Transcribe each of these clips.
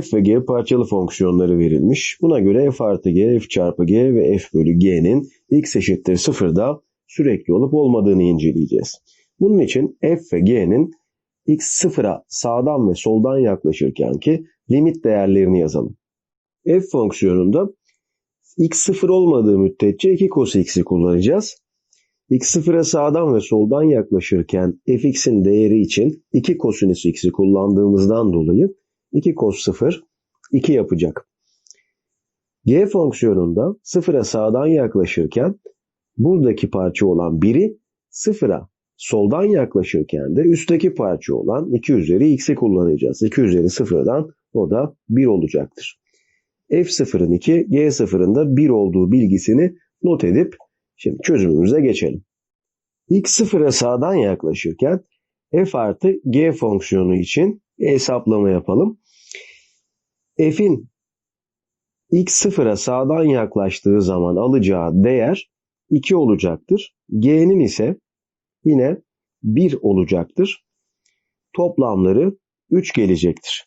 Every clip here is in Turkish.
f ve g parçalı fonksiyonları verilmiş. Buna göre f artı g, f çarpı g ve f bölü g'nin x eşittir sıfırda sürekli olup olmadığını inceleyeceğiz. Bunun için f ve g'nin x sıfıra sağdan ve soldan yaklaşırken ki limit değerlerini yazalım. f fonksiyonunda x sıfır olmadığı müddetçe 2 cos x'i kullanacağız. x sıfıra sağdan ve soldan yaklaşırken fx'in değeri için 2 kosinüs x'i kullandığımızdan dolayı 2 cos 0 2 yapacak. g fonksiyonunda sıfıra sağdan yaklaşırken buradaki parça olan 1'i sıfıra soldan yaklaşırken de üstteki parça olan 2 üzeri x'i kullanacağız. 2 üzeri sıfırdan o da 1 olacaktır. F0'ın 2, G0'ın da 1 olduğu bilgisini not edip şimdi çözümümüze geçelim. X sıfıra sağdan yaklaşırken f artı g fonksiyonu için hesaplama yapalım. F'in x sıfıra sağdan yaklaştığı zaman alacağı değer 2 olacaktır. g'nin ise yine 1 olacaktır. Toplamları 3 gelecektir.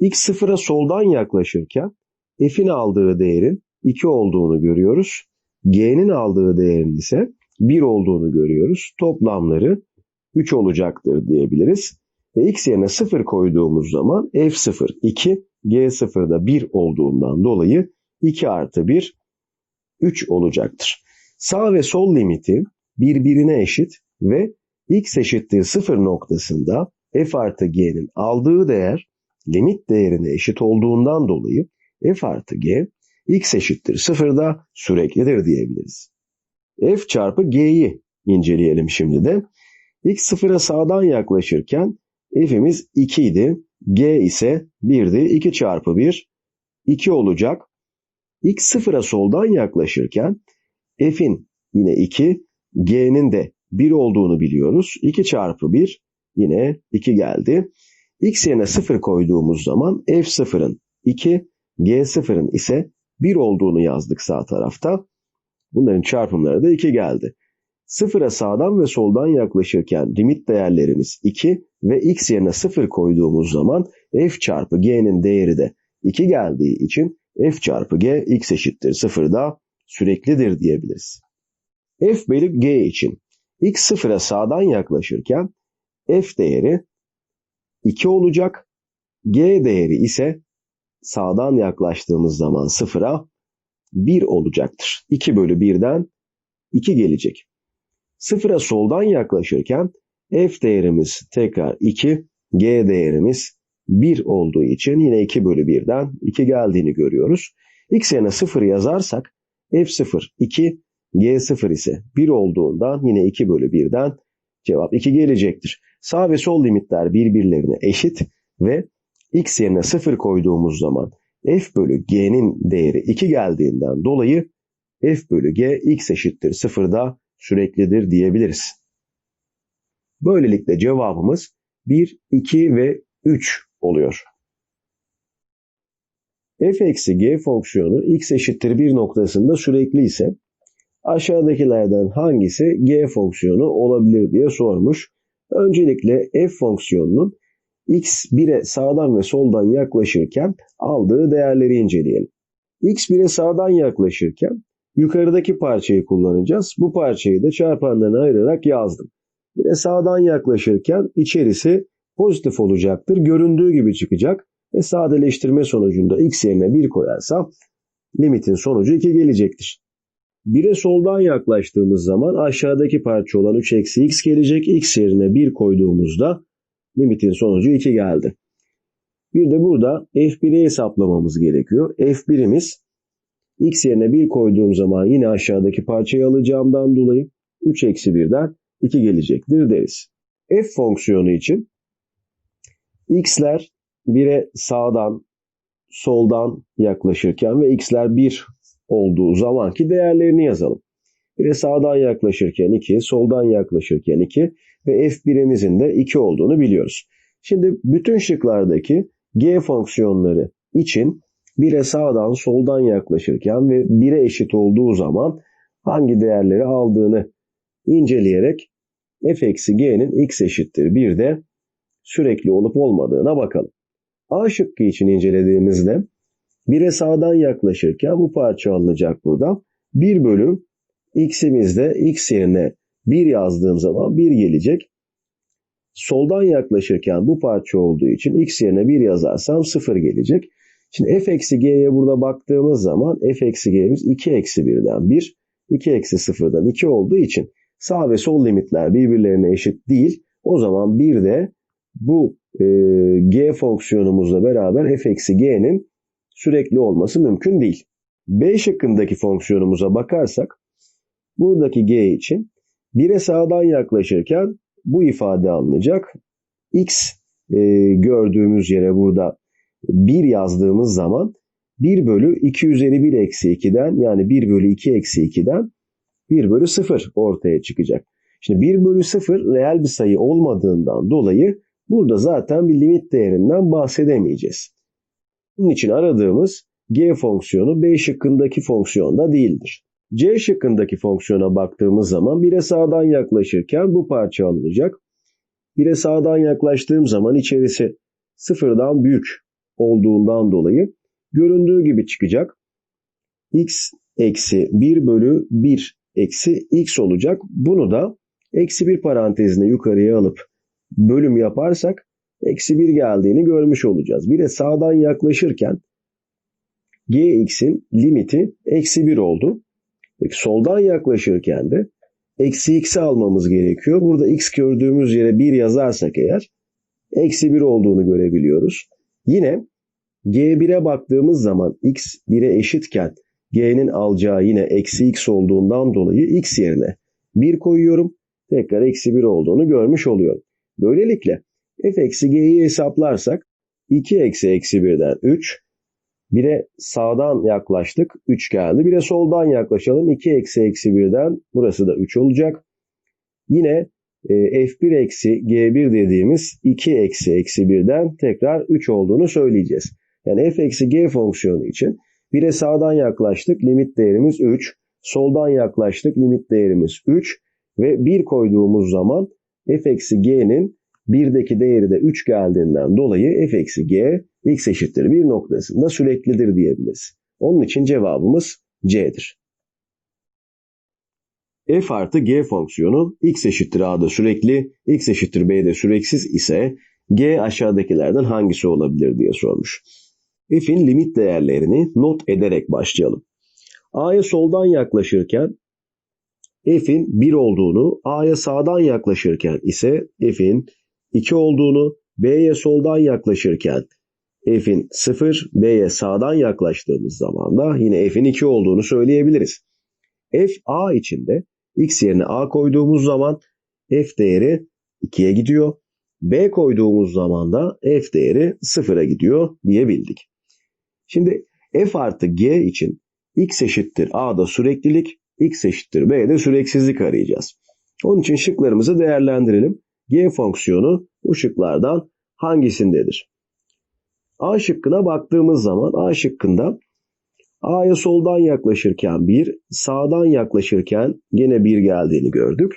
x sıfıra soldan yaklaşırken f'in aldığı değerin 2 olduğunu görüyoruz. g'nin aldığı değerin ise 1 olduğunu görüyoruz. Toplamları 3 olacaktır diyebiliriz. Ve x yerine 0 koyduğumuz zaman f0 2, g0 da 1 olduğundan dolayı 2 artı 1 3 olacaktır. Sağ ve sol limiti birbirine eşit ve x eşittir 0 noktasında f artı g'nin aldığı değer limit değerine eşit olduğundan dolayı f artı g x eşittir 0'da süreklidir diyebiliriz. f çarpı g'yi inceleyelim şimdi de. x sıfıra sağdan yaklaşırken f'imiz 2 idi. G ise 1'di. 2 çarpı 1 2 olacak. x sıfıra soldan yaklaşırken f'in yine 2, g'nin de 1 olduğunu biliyoruz. 2 çarpı 1 yine 2 geldi. x yerine 0 koyduğumuz zaman f0'ın 2, g0'ın ise 1 olduğunu yazdık sağ tarafta. Bunların çarpımları da 2 geldi. Sıfıra sağdan ve soldan yaklaşırken limit değerlerimiz 2 ve x yerine 0 koyduğumuz zaman f çarpı g'nin değeri de 2 geldiği için f çarpı g x eşittir 0'da süreklidir diyebiliriz. f bölü g için x sıfıra sağdan yaklaşırken f değeri 2 olacak. G değeri ise sağdan yaklaştığımız zaman sıfıra 1 olacaktır. 2 bölü 1'den 2 gelecek. Sıfıra soldan yaklaşırken f değerimiz tekrar 2, g değerimiz 1 olduğu için yine 2 bölü 1'den 2 geldiğini görüyoruz. x yerine 0 yazarsak f0 2, g0 ise 1 olduğundan yine 2 bölü 1'den cevap 2 gelecektir. Sağ ve sol limitler birbirlerine eşit ve x yerine 0 koyduğumuz zaman f bölü g'nin değeri 2 geldiğinden dolayı f bölü g x eşittir 0'da süreklidir diyebiliriz. Böylelikle cevabımız 1, 2 ve 3 oluyor. f eksi g fonksiyonu x eşittir 1 noktasında sürekli ise aşağıdakilerden hangisi g fonksiyonu olabilir diye sormuş. Öncelikle f fonksiyonunun x 1'e sağdan ve soldan yaklaşırken aldığı değerleri inceleyelim. x 1'e sağdan yaklaşırken yukarıdaki parçayı kullanacağız. Bu parçayı da çarpanlarına ayırarak yazdım. Bir de sağdan yaklaşırken içerisi pozitif olacaktır. Göründüğü gibi çıkacak. Ve sadeleştirme sonucunda x yerine 1 koyarsam limitin sonucu 2 gelecektir. 1'e soldan yaklaştığımız zaman aşağıdaki parça olan 3 eksi x gelecek. x yerine 1 koyduğumuzda limitin sonucu 2 geldi. Bir de burada f1'i hesaplamamız gerekiyor. f1'imiz x yerine 1 koyduğum zaman yine aşağıdaki parçayı alacağımdan dolayı 3 eksi 1'den 2 gelecektir deriz. f fonksiyonu için x'ler 1'e sağdan soldan yaklaşırken ve x'ler 1 olduğu zamanki değerlerini yazalım. 1'e sağdan yaklaşırken 2, soldan yaklaşırken 2 ve f1'imizin de 2 olduğunu biliyoruz. Şimdi bütün şıklardaki g fonksiyonları için 1'e sağdan soldan yaklaşırken ve 1'e eşit olduğu zaman hangi değerleri aldığını inceleyerek f eksi g'nin x eşittir 1'de sürekli olup olmadığına bakalım. A şıkkı için incelediğimizde 1'e sağdan yaklaşırken bu parça alınacak burada. 1 bölü x'imizde x yerine 1 yazdığım zaman 1 gelecek. Soldan yaklaşırken bu parça olduğu için x yerine 1 yazarsam 0 gelecek. Şimdi f eksi g'ye burada baktığımız zaman f eksi g'miz 2 eksi 1'den 1, 2 eksi 0'dan 2 olduğu için sağ ve sol limitler birbirlerine eşit değil. O zaman bir de bu e, g fonksiyonumuzla beraber f eksi g'nin sürekli olması mümkün değil. B şıkkındaki fonksiyonumuza bakarsak buradaki g için 1'e sağdan yaklaşırken bu ifade alınacak. x e, gördüğümüz yere burada 1 yazdığımız zaman 1 bölü 2 üzeri 1 eksi 2'den yani 1 bölü 2 eksi 2'den 1 bölü 0 ortaya çıkacak. Şimdi 1 bölü 0 reel bir sayı olmadığından dolayı burada zaten bir limit değerinden bahsedemeyeceğiz. Bunun için aradığımız g fonksiyonu B şıkkındaki fonksiyonda değildir. C şıkkındaki fonksiyona baktığımız zaman 1'e sağdan yaklaşırken bu parça alınacak. 1'e sağdan yaklaştığım zaman içerisi sıfırdan büyük olduğundan dolayı göründüğü gibi çıkacak. x eksi 1 bölü 1 eksi x olacak. Bunu da eksi 1 parantezine yukarıya alıp bölüm yaparsak eksi 1 geldiğini görmüş olacağız. Bir de sağdan yaklaşırken gx'in limiti eksi 1 oldu. Peki soldan yaklaşırken de eksi x'i almamız gerekiyor. Burada x gördüğümüz yere 1 yazarsak eğer eksi 1 olduğunu görebiliyoruz. Yine g1'e baktığımız zaman x 1'e eşitken g'nin alacağı yine eksi x olduğundan dolayı x yerine 1 koyuyorum. Tekrar eksi 1 olduğunu görmüş oluyorum. Böylelikle f eksi g'yi hesaplarsak 2 eksi eksi 1'den 3. Bire sağdan yaklaştık 3 geldi. Bire soldan yaklaşalım 2 eksi eksi 1'den burası da 3 olacak. Yine e, f1 eksi g1 dediğimiz 2 eksi eksi 1'den tekrar 3 olduğunu söyleyeceğiz. Yani f eksi g fonksiyonu için bire sağdan yaklaştık limit değerimiz 3. Soldan yaklaştık limit değerimiz 3. Ve 1 koyduğumuz zaman f eksi g'nin 1'deki değeri de 3 geldiğinden dolayı f eksi g x eşittir 1 noktasında süreklidir diyebiliriz. Onun için cevabımız C'dir. f artı g fonksiyonu x eşittir a'da sürekli, x eşittir b'de süreksiz ise g aşağıdakilerden hangisi olabilir diye sormuş. F'in limit değerlerini not ederek başlayalım. a'ya soldan yaklaşırken f'in 1 olduğunu, a'ya sağdan yaklaşırken ise f'in 2 olduğunu, b'ye soldan yaklaşırken f'in 0, b'ye sağdan yaklaştığımız zaman da yine f'in 2 olduğunu söyleyebiliriz. f a içinde x yerine a koyduğumuz zaman f değeri 2'ye gidiyor. b koyduğumuz zaman da f değeri 0'a gidiyor diyebildik. Şimdi f artı g için x eşittir a'da süreklilik, x eşittir b'de süreksizlik arayacağız. Onun için şıklarımızı değerlendirelim. G fonksiyonu bu şıklardan hangisindedir? A şıkkına baktığımız zaman A şıkkında A'ya soldan yaklaşırken 1, sağdan yaklaşırken gene 1 geldiğini gördük.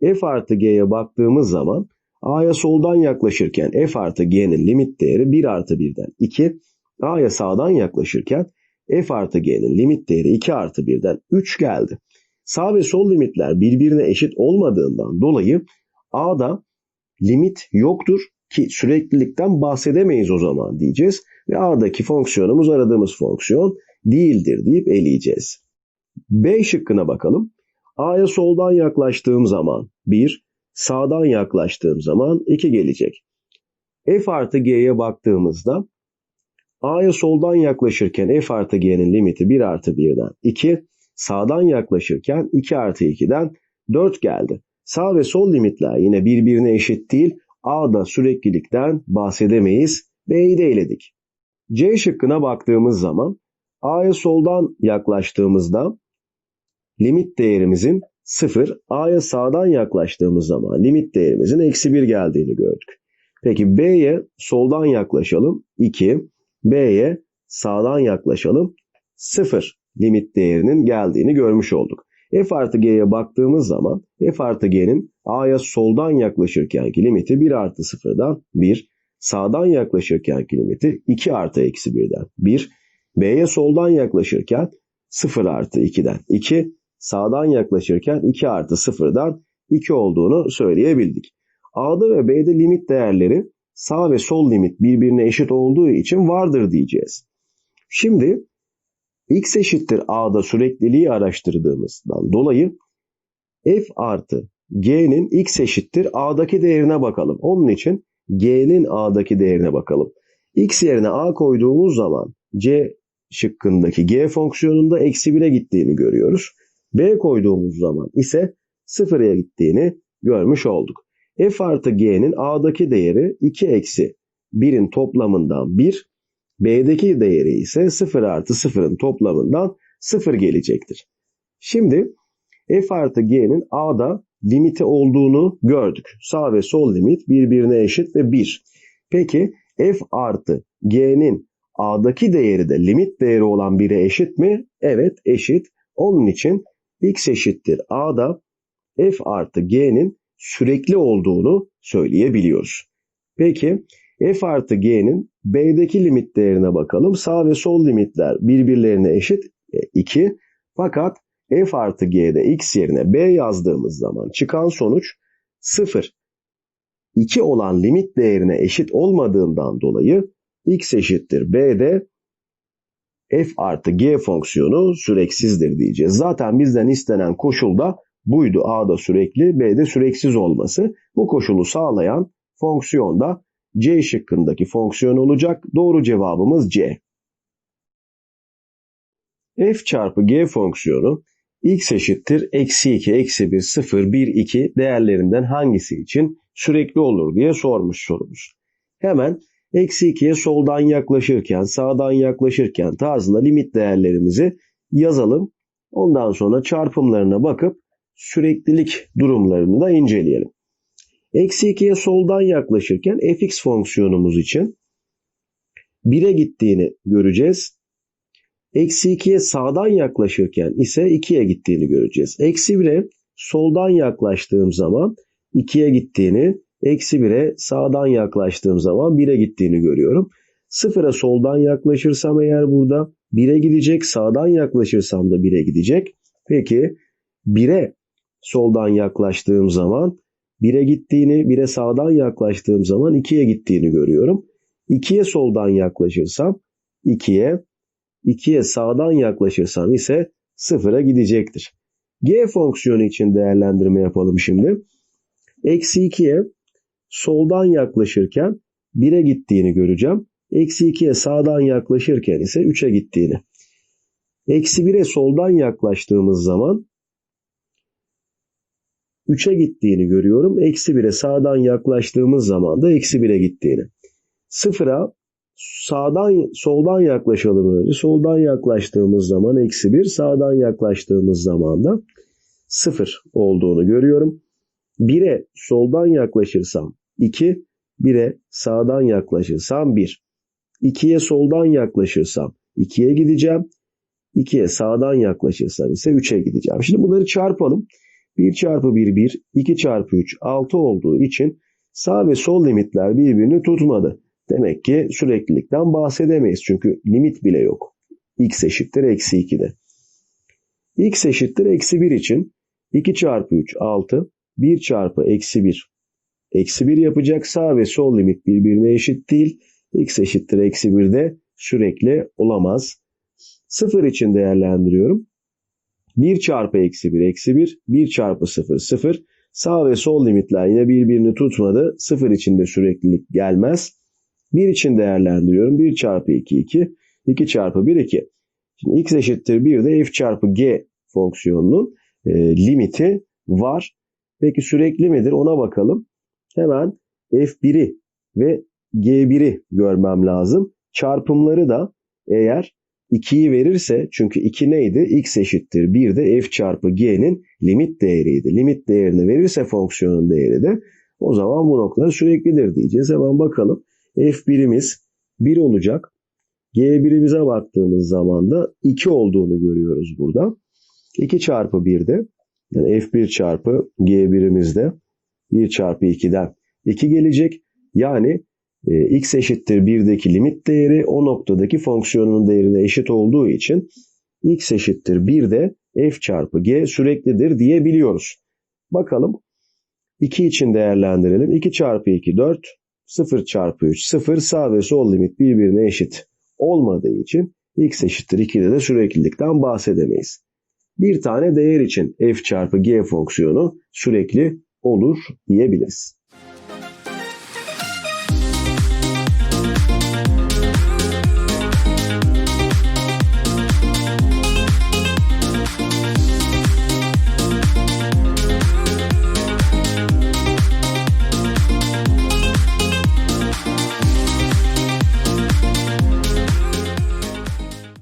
F artı G'ye baktığımız zaman A'ya soldan yaklaşırken F artı G'nin limit değeri 1 artı 1'den 2. A'ya sağdan yaklaşırken F artı G'nin limit değeri 2 artı 1'den 3 geldi. Sağ ve sol limitler birbirine eşit olmadığından dolayı A'da limit yoktur ki süreklilikten bahsedemeyiz o zaman diyeceğiz. Ve A'daki fonksiyonumuz aradığımız fonksiyon değildir deyip eleyeceğiz. B şıkkına bakalım. A'ya soldan yaklaştığım zaman 1, sağdan yaklaştığım zaman 2 gelecek. F artı G'ye baktığımızda A'ya soldan yaklaşırken F artı G'nin limiti 1 artı 1'den 2, sağdan yaklaşırken 2 artı 2'den 4 geldi. Sağ ve sol limitler yine birbirine eşit değil. A'da süreklilikten bahsedemeyiz. B'yi de eledik. C şıkkına baktığımız zaman A'ya soldan yaklaştığımızda limit değerimizin 0, A'ya sağdan yaklaştığımız zaman limit değerimizin eksi 1 geldiğini gördük. Peki B'ye soldan yaklaşalım 2, B'ye sağdan yaklaşalım 0 limit değerinin geldiğini görmüş olduk. F artı G'ye baktığımız zaman F artı G'nin A'ya soldan yaklaşırkenki limiti 1 artı 0'dan 1, sağdan yaklaşırken limiti 2 artı eksi 1'den 1. B'ye soldan yaklaşırken 0 artı 2'den 2. Sağdan yaklaşırken 2 artı 0'dan 2 olduğunu söyleyebildik. A'da ve B'de limit değerleri sağ ve sol limit birbirine eşit olduğu için vardır diyeceğiz. Şimdi x eşittir a'da sürekliliği araştırdığımızdan dolayı f artı g'nin x eşittir a'daki değerine bakalım. Onun için g'nin a'daki değerine bakalım. x yerine a koyduğumuz zaman c şıkkındaki g fonksiyonunda eksi 1'e gittiğini görüyoruz. b koyduğumuz zaman ise 0'a gittiğini görmüş olduk. F artı g'nin a'daki değeri 2 eksi 1'in toplamından 1, b'deki değeri ise 0 artı 0'ın toplamından 0 gelecektir. Şimdi f artı g'nin a'da limiti olduğunu gördük. Sağ ve sol limit birbirine eşit ve 1. Peki f artı g'nin a'daki değeri de limit değeri olan 1'e eşit mi? Evet eşit. Onun için x eşittir a'da f artı g'nin sürekli olduğunu söyleyebiliyoruz. Peki f artı g'nin b'deki limit değerine bakalım. Sağ ve sol limitler birbirlerine eşit 2. E, Fakat f artı g'de x yerine b yazdığımız zaman çıkan sonuç 0. 2 olan limit değerine eşit olmadığından dolayı x eşittir b'de f artı g fonksiyonu süreksizdir diyeceğiz. Zaten bizden istenen koşul da buydu. A'da sürekli, B'de süreksiz olması. Bu koşulu sağlayan fonksiyon da C şıkkındaki fonksiyon olacak. Doğru cevabımız C. f çarpı g fonksiyonu x eşittir eksi 2, eksi 1, 0, 1, 2 değerlerinden hangisi için sürekli olur diye sormuş sorumuz. Hemen eksi 2'ye soldan yaklaşırken, sağdan yaklaşırken tarzında limit değerlerimizi yazalım. Ondan sonra çarpımlarına bakıp süreklilik durumlarını da inceleyelim. Eksi 2'ye soldan yaklaşırken fx fonksiyonumuz için 1'e gittiğini göreceğiz. Eksi 2'ye sağdan yaklaşırken ise 2'ye gittiğini göreceğiz. Eksi 1'e soldan yaklaştığım zaman 2'ye gittiğini, eksi 1'e sağdan yaklaştığım zaman 1'e gittiğini görüyorum. 0'a soldan yaklaşırsam eğer burada 1'e gidecek, sağdan yaklaşırsam da 1'e gidecek. Peki 1'e soldan yaklaştığım zaman 1'e gittiğini, 1'e sağdan yaklaştığım zaman 2'ye gittiğini görüyorum. 2'ye soldan yaklaşırsam 2'ye, 2'ye sağdan yaklaşırsam ise 0'a gidecektir. G fonksiyonu için değerlendirme yapalım şimdi. Eksi 2'ye soldan yaklaşırken 1'e gittiğini göreceğim. Eksi 2'ye sağdan yaklaşırken ise 3'e gittiğini. Eksi 1'e soldan yaklaştığımız zaman 3'e gittiğini görüyorum. Eksi 1'e sağdan yaklaştığımız zaman da eksi 1'e gittiğini. 0'a sağdan soldan yaklaşalım önce. Soldan yaklaştığımız zaman eksi 1, sağdan yaklaştığımız zaman da 0 olduğunu görüyorum. 1'e soldan yaklaşırsam 2, 1'e sağdan yaklaşırsam 1. 2'ye soldan yaklaşırsam 2'ye gideceğim. 2'ye sağdan yaklaşırsam ise 3'e gideceğim. Şimdi bunları çarpalım. 1 çarpı 1 1, 2 çarpı 3 6 olduğu için sağ ve sol limitler birbirini tutmadı. Demek ki süreklilikten bahsedemeyiz çünkü limit bile yok. x eşittir eksi 2'de. x eşittir eksi 1 için 2 çarpı 3 6, 1 çarpı eksi 1 eksi 1 yapacak. Sağ ve sol limit birbirine eşit değil. x eşittir eksi 1 de sürekli olamaz. 0 için değerlendiriyorum. 1 çarpı eksi 1 eksi 1. 1 çarpı 0 0. Sağ ve sol limitler yine birbirini tutmadı. 0 içinde süreklilik gelmez. 1 için değerlendiriyorum. 1 çarpı 2 2. 2 çarpı 1 2. Şimdi x eşittir 1 de f çarpı g fonksiyonunun e, limiti var. Peki sürekli midir ona bakalım. Hemen f1'i ve g1'i görmem lazım. Çarpımları da eğer 2'yi verirse çünkü 2 neydi? x eşittir 1 de f çarpı g'nin limit değeriydi. Limit değerini verirse fonksiyonun değeri de o zaman bu noktada süreklidir diyeceğiz. Hemen bakalım. f1'imiz 1 olacak. g1'imize baktığımız zaman da 2 olduğunu görüyoruz burada. 2 çarpı 1'de yani f1 çarpı g1'imizde 1 çarpı 2'den 2 gelecek. Yani e, x eşittir 1'deki limit değeri o noktadaki fonksiyonun değerine eşit olduğu için x eşittir 1'de f çarpı g süreklidir diyebiliyoruz. Bakalım 2 için değerlendirelim. 2 çarpı 2 4, 0 çarpı 3 0 sağ ve sol limit birbirine eşit olmadığı için x eşittir 2'de de süreklilikten bahsedemeyiz. Bir tane değer için f çarpı g fonksiyonu sürekli olur diyebiliriz.